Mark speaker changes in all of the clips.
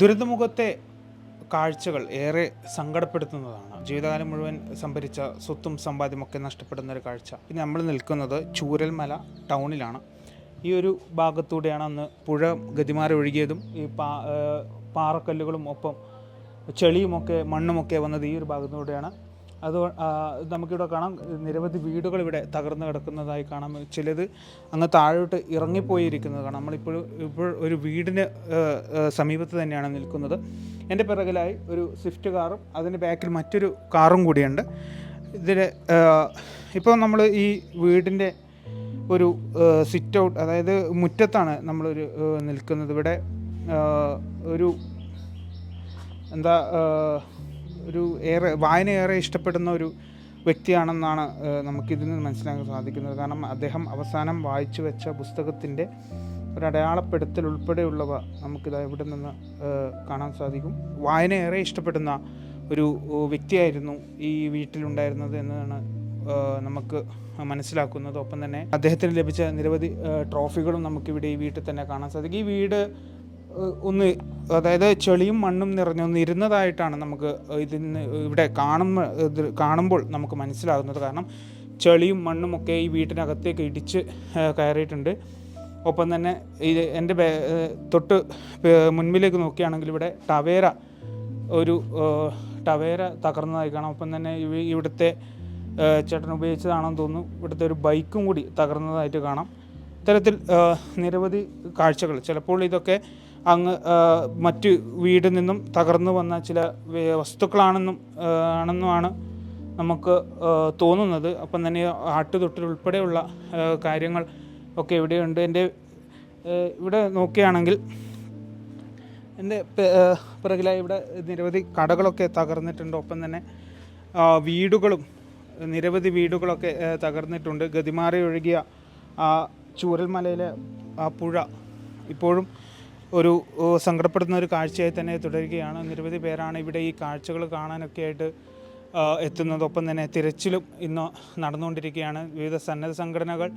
Speaker 1: ദുരിതമുഖത്തെ കാഴ്ചകൾ ഏറെ സങ്കടപ്പെടുത്തുന്നതാണ്. ജീവിതകാലം മുഴുവൻ സംഭരിച്ച സ്വത്തും സമ്പാദ്യമൊക്കെ നഷ്ടപ്പെടുന്ന ഒരു കാഴ്ച. പിന്നെ നമ്മൾ നിൽക്കുന്നത് ചൂരൽമല ടൗണിലാണ്. ഈ ഒരു ഭാഗത്തൂടെയാണ് അന്ന് പുഴ ഗതിമാറി ഒഴുകിയതും ഈ പാ പാറക്കല്ലുകളും ഒപ്പം ചെളിയുമൊക്കെ മണ്ണുമൊക്കെ വന്നത് ഈ ഒരു ഭാഗത്തൂടെയാണ്. അത് നമുക്കിവിടെ കാണാം നിരവധി വീടുകൾ ഇവിടെ തകർന്നു കിടക്കുന്നതായി കാണാം. ചിലത് അങ്ങ് താഴോട്ട് ഇറങ്ങിപ്പോയിരിക്കുന്നത് കാണാം നമ്മളിപ്പോൾ ഇപ്പോൾ ഒരു വീടിന് സമീപത്ത് തന്നെയാണ് നിൽക്കുന്നത്. എന്റെ പിറകിലായി ഒരു സ്വിഫ്റ്റ് കാറും അതിന്റെ ബാക്കിൽ മറ്റൊരു കാറും കൂടിയുണ്ട്. ഇതിൽ ഇപ്പോൾ നമ്മൾ ഈ വീടിന്റെ ഒരു സിറ്റ് ഔട്ട് അതായത് മുറ്റത്താണ് നമ്മളൊരു നിൽക്കുന്നത്. ഇവിടെ ഒരു എന്താ ഒരു ഏറെ വായന ഏറെ ഇഷ്ടപ്പെടുന്ന ഒരു വ്യക്തിയാണെന്നാണ് നമുക്കിതിൽ നിന്ന് മനസ്സിലാക്കാൻ സാധിക്കുന്നത്. കാരണം അദ്ദേഹം അവസാനം വായിച്ചു വെച്ച പുസ്തകത്തിന്റെ ഒരു അടയാളപ്പെടുത്തൽ ഉൾപ്പെടെയുള്ളവ നമുക്കിത് ഇവിടെ നിന്ന് കാണാൻ സാധിക്കും. വായന ഏറെ ഇഷ്ടപ്പെടുന്ന ഒരു വ്യക്തിയായിരുന്നു ഈ വീട്ടിലുണ്ടായിരുന്നത് എന്നതാണ് നമുക്ക് മനസ്സിലാക്കുന്നത്. ഒപ്പം തന്നെ അദ്ദേഹത്തിന് ലഭിച്ച നിരവധി ട്രോഫികളും നമുക്കിവിടെ ഈ വീട്ടിൽ തന്നെ കാണാൻ സാധിക്കും. ഈ വീട് ഒന്ന് അതായത് ചെളിയും മണ്ണും നിറഞ്ഞ ഒന്ന് ഇരുന്നതായിട്ടാണ് നമുക്ക് ഇതിന് ഇവിടെ കാണുന്ന കാണുമ്പോൾ നമുക്ക് മനസ്സിലാകുന്നത്. കാരണം ചെളിയും മണ്ണും ഒക്കെ ഈ വീട്ടിനകത്തേക്ക് ഇടിച്ച് കയറിയിട്ടുണ്ട്. ഒപ്പം തന്നെ ഇത് എന്റെ തൊട്ട് മുൻപിലേക്ക് നോക്കുകയാണെങ്കിൽ ഇവിടെ ടവേര ഒരു ടവേര തകർന്നതായി കാണാം. ഒപ്പം തന്നെ ഇവ- ഇവിടുത്തെ ചേട്ടൻ ഉപയോഗിച്ചതാണെന്ന് തോന്നുന്നു. ഇവിടുത്തെ ഒരു ബൈക്കും കൂടി തകർന്നതായിട്ട് കാണാം. ഇത്തരത്തിൽ നിരവധി കാഴ്ചകൾ. ചിലപ്പോൾ ഇതൊക്കെ അങ്ങ് മറ്റ് വീടിൽ നിന്നും തകർന്നു വന്ന ചില വസ്തുക്കളാണെന്നും ആണെന്നുമാണ് നമുക്ക് തോന്നുന്നത്. അപ്പം തന്നെ ആട്ടുതൊട്ടിൽ ഉൾപ്പെടെയുള്ള കാര്യങ്ങൾ ഒക്കെ ഇവിടെയുണ്ട്. എന്റെ ഇവിടെ നോക്കുകയാണെങ്കിൽ എന്റെ പിറകിലായി ഇവിടെ നിരവധി കടകളൊക്കെ തകർന്നിട്ടുണ്ട്. ഒപ്പം തന്നെ വീടുകളും നിരവധി വീടുകളൊക്കെ തകർന്നിട്ടുണ്ട്. ഗതിമാറി ഒഴുകിയ ആ ചൂരൽമലയിലെ ആ പുഴ ഇപ്പോഴും ഒരു സങ്കടപ്പെടുന്ന ഒരു കാഴ്ചയായി തന്നെ തുടരുകയാണ്. നിരവധി പേരാണ് ഇവിടെ ഈ കാഴ്ചകൾ കാണാനൊക്കെ ആയിട്ട് എത്തുന്നതൊപ്പം തന്നെ തിരച്ചിലും ഇന്ന് നടന്നുകൊണ്ടിരിക്കുകയാണ്. വിവിധ സന്നദ്ധ സംഘടനകൾ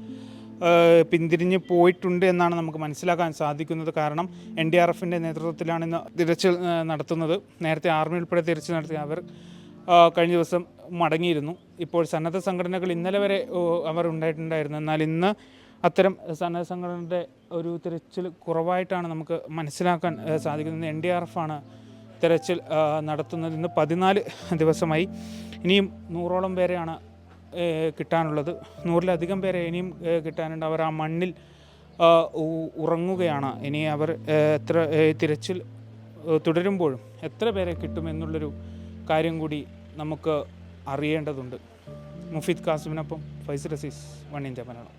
Speaker 1: പിന്തിരിഞ്ഞ് പോയിട്ടുണ്ട് എന്നാണ് നമുക്ക് മനസ്സിലാക്കാൻ സാധിക്കുന്നത്. കാരണം എൻ ഡി ആർ എഫിന്റെ നേതൃത്വത്തിലാണ് ഇന്ന് തിരച്ചിൽ നടത്തുന്നത്. നേരത്തെ ആർമി ഉൾപ്പെടെ തിരച്ചിൽ നടത്തി അവർ കഴിഞ്ഞ ദിവസം മടങ്ങിയിരുന്നു. ഇപ്പോൾ സന്നദ്ധ സംഘടനകൾ ഇന്നലെ വരെ അവർ ഉണ്ടായിട്ടുണ്ടായിരുന്നു. എന്നാൽ ഇന്ന് അത്തരം സന്നദ്ധ സംഘടനയുടെ ഒരു തിരച്ചിൽ കുറവായിട്ടാണ് നമുക്ക് മനസ്സിലാക്കാൻ സാധിക്കുന്നത്. എൻ ഡി ആർ എഫ് ആണ് തിരച്ചിൽ നടത്തുന്നത്. ഇന്ന് പതിനാല് ദിവസമായി ഇനിയും നൂറോളം പേരെയാണ് കിട്ടാനുള്ളത്. നൂറിലധികം പേരെ ഇനിയും കിട്ടാനുണ്ട്. അവർ ആ മണ്ണിൽ ഉറങ്ങുകയാണ്. ഇനി അവർ എത്ര തിരച്ചിൽ തുടരുമ്പോഴും എത്ര പേരെ കിട്ടുമെന്നുള്ളൊരു കാര്യം കൂടി നമുക്ക് അറിയേണ്ടതുണ്ട്. മുഫീദ് കാസിമിനൊപ്പം ഫൈസ് റസീസ് വൺ ഇന്ത്യ മലയാളം